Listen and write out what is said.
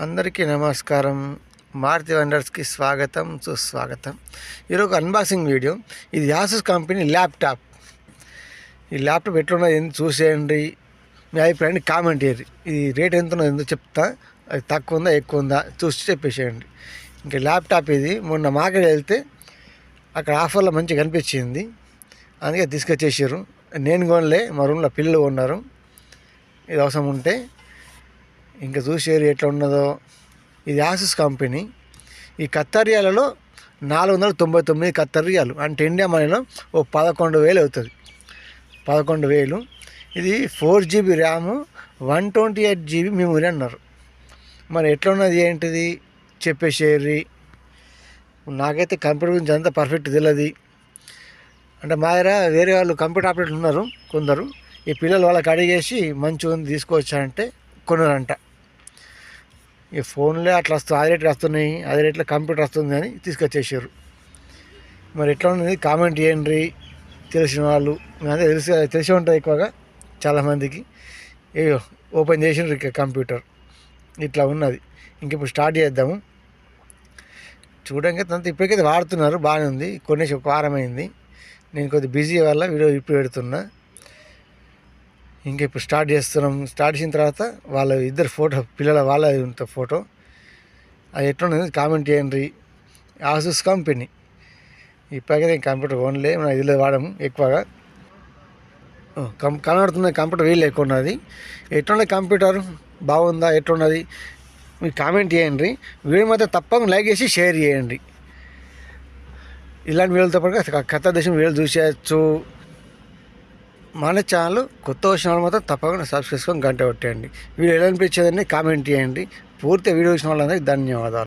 అందరికీ నమస్కారం. మారుతి వండర్స్కి స్వాగతం సుస్వాగతం. ఈరోజు అన్బాక్సింగ్ వీడియో ఇది యాసస్ కంపెనీ ల్యాప్టాప్ ఈ ల్యాప్టాప్ ఎట్లున్నది ఏంది చూసేయండి. మీ అభిప్రాయాన్ని కామెంట్ చేయండి. ఇది రేట్ ఎంత ఉన్నది ఎందుకు చెప్తా. అది తక్కువ ఉందా ఎక్కువ ఉందా చూసి చెప్పేసేయండి. ఇంకా ల్యాప్టాప్ ఇది. మొన్న మార్కెట్ వెళ్తే అక్కడ ఆఫర్లో మంచిగా కనిపించింది. అందుకే తీసుకొచ్చేసారు నేను కొనలే మా రూమ్లో పిల్లలు ఉన్నారు ఇది అవసరం ఉంటే ఇంకా చూసేరు ఎట్లా ఉన్నదో ఇది యాసిస్ కంపెనీ ఈ కత్తరియాలలో నాలుగు వందల తొంభై తొమ్మిది కత్తరియాలు అంటే ఇండియా మనీలో ఓ పదకొండు వేలు అవుతుంది. పదకొండు వేలు. ఇది four GB RAM one twenty eight GB memory అన్నారు. మరి ఎట్లా ఉన్నది ఏంటిది చెప్పేసేరి నాకైతే కంప్యూటర్ గురించి అంతా పర్ఫెక్ట్ తెలియదు అంటే మా దగ్గర వేరే వాళ్ళు కంప్యూటర్ ఆపరేటర్లు ఉన్నారు కొందరు. ఈ పిల్లలు వాళ్ళకి అడిగేసి మంచిగా ఉంది తీసుకోవచ్చా అంటే ఈ ఫోన్లే అట్లా వస్తుంది అది రేట్లు వస్తున్నాయి అదే రేట్లో కంప్యూటర్ వస్తుంది అని తీసుకొచ్చేసారు. మరి ఎట్లా ఉంది? కామెంట్ చేయండి. తెలిసిన వాళ్ళు అదే తెలిసి తెలిసి ఉంటుంది ఎక్కువగా చాలామందికి. ఏయో ఓపెన్ చేసిండ్రు ఇక కంప్యూటర్. ఇట్లా ఉన్నది. ఇంక ఇప్పుడు స్టార్ట్ చేద్దాము. చూడంగా అంత ఇప్పటికైతే వాడుతున్నారు బాగానే ఉంది. కొనేసి ఒక వారం అయింది. నేను కొద్దిగా బిజీ వల్ల వీడియో ఇప్పుడు పెడుతున్నా. ఇంకా ఇప్పుడు స్టార్ట్ చేస్తున్నాం. స్టార్ట్ చేసిన తర్వాత వాళ్ళ ఇద్దరు ఫోటో పిల్లల వాళ్ళ ఉంటుంది ఫోటో. అది ఎట్లున్నది కామెంట్ చేయండి. ఆసూస్ కంపెనీ ఇప్పటికే నేను కంప్యూటర్ ఓన్లే మనం ఇదిలో వాడము ఎక్కువగా. ఓ, కం కనబడుతున్న కంప్యూటర్ వీళ్ళు ఎక్కువ ఉన్నది ఎట్లున్నది కంప్యూటర్? బాగుందా? ఎట్లున్నది? మీరు కామెంట్ చేయండి. వీడియో మాత్రం తప్పకుండా లైక్ చేసి షేర్ చేయండి. ఇలాంటి వీడియోలతో పాటు కథ దేశం వీడియోలు చూసేయచ్చు. మన ఛానల్ కొత్త వచ్చిన వాళ్ళు మాత్రం తప్పకుండా సబ్స్క్రైబ్ చేసుకొని గంట కొట్టేయండి. వీడియో ఎలా అనిపించేదండి కామెంట్ చేయండి. పూర్తి వీడియో వచ్చిన వాళ్ళందరికీ ధన్యవాదాలు.